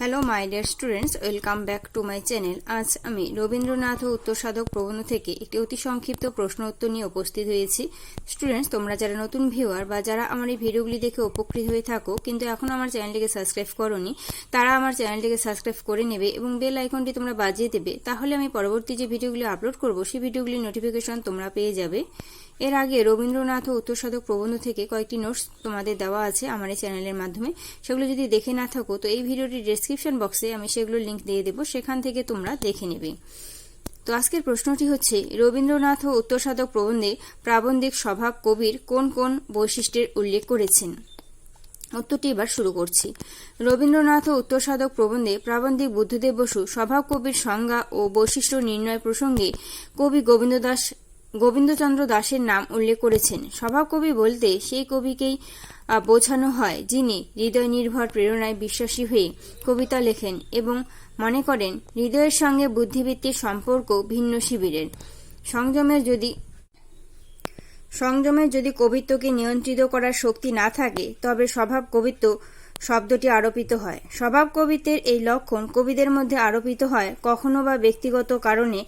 Hello my dear students welcome back to my channel আজ আমি রবীন্দ্রনাথ ও উত্তর সাধক প্রবন্ধ থেকে একটি অতি সংক্ষিপ্ত প্রশ্ন উত্তর নিয়ে উপস্থিত হয়েছি। স্টুডেন্টস তোমরা যারা নতুন ভিউয়ার বা যারা আমার এই ভিডিওগুলি দেখে উপকৃত হয়ে থাকো, কিন্তু এখন আমার চ্যানেলটিকে সাবস্ক্রাইব করনি, তারা আমার চ্যানেলটিকে সাবস্ক্রাইব করে নেবে এবং বেল আইকনটি তোমরা বাজিয়ে দেবে। তাহলে আমি পরবর্তী যে ভিডিওগুলি আপলোড করব, সেই ভিডিওগুলির নোটিফিকেশন তোমরা পেয়ে যাবে। এর আগে রবীন্দ্রনাথ ও উত্তর সাধক প্রবন্ধ থেকে কয়েকটি নোটস তোমাদের দেওয়া আছে আমার এই চ্যানেলের মাধ্যমে। সেগুলো যদি দেখে না থাকো, তো এই ভিডিওটির ডেসক্রিপশন বক্সে আমি সেগুলোর লিঙ্ক দিয়ে দেবো, সেখান থেকে তোমরা দেখে নেবে। তো আজকের প্রশ্নটি হচ্ছে, রবীন্দ্রনাথ ও উত্তর সাধক প্রবন্ধে প্রাবন্ধিক স্বভাব কবির কোন কোন বৈশিষ্ট্যের উল্লেখ করেছেন? উত্তরটি এবার শুরু করছি। রবীন্দ্রনাথ ও উত্তর সাধক প্রবন্ধে প্রাবন্ধিক বুদ্ধদেব বসু স্বভাব কবির সংজ্ঞা ও বৈশিষ্ট্য নির্ণয় প্রসঙ্গে কবি গোবিন্দ দাস গোবিন্দচন্দ্র দাসের নাম উল্লেখ করেছেন। স্বভাব কবি বলতে সেই কবিকেই বোঝানো হয়, যিনি হৃদয় নির্ভর প্রেরণায় বিশ্বাসী হয়ে কবিতা লেখেন এবং মনে করেন হৃদয়ের সঙ্গে বুদ্ধিবৃত্তির সম্পর্ক ভিন্ন শিবিরের। সংযমের যদি সংযমের যদি কবিত্বকে নিয়ন্ত্রিত করার শক্তি না থাকে, তবে স্বভাব কবিত্ব শব্দটি আরোপিত হয়। স্বভাব কবিত্বের এই লক্ষণ কবিদের মধ্যে আরোপিত হয় কখনো বা ব্যক্তিগত কারণে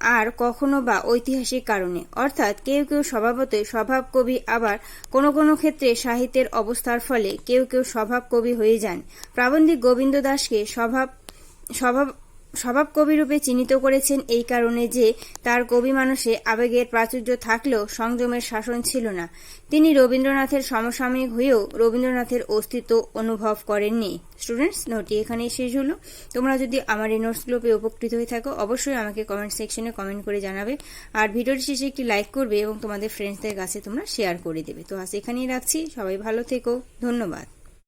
আর কখনো বা ঐতিহাসিক কারণে। অর্থাৎ কেউ কেউ স্বভাবতই স্বভাব কবি আবার কোনো কোনো ক্ষেত্রে সাহিত্যের অবস্থার ফলে কেউ কেউ স্বভাব কবি হয়ে যান। প্রাবন্ধিক গোবিন্দ দাসকে স্বভাব স্বভাব স্বভাব কবিরূপে চিহ্নিত করেছেন এই কারণে যে তার কবি মানুষে আবেগের প্রাচুর্য থাকলেও সংযমের শাসন ছিল না। তিনি রবীন্দ্রনাথের সমসাময়িক হয়েও রবীন্দ্রনাথের অস্তিত্ব অনুভব করেননি। স্টুডেন্টস নোটটি এখানেই শেষ হলো। তোমরা যদি আমার এই নোটসগুলো পেয়ে উপকৃত হয়ে থাকো, অবশ্যই আমাকে কমেন্ট সেকশনে কমেন্ট করে জানাবে। আর ভিডিওটি শেষে একটি লাইক করবে এবং তোমাদের ফ্রেন্ডসদের কাছে তোমরা শেয়ার করে দেবে। তো আজ এখানেই রাখছি। সবাই ভালো থেকো। ধন্যবাদ।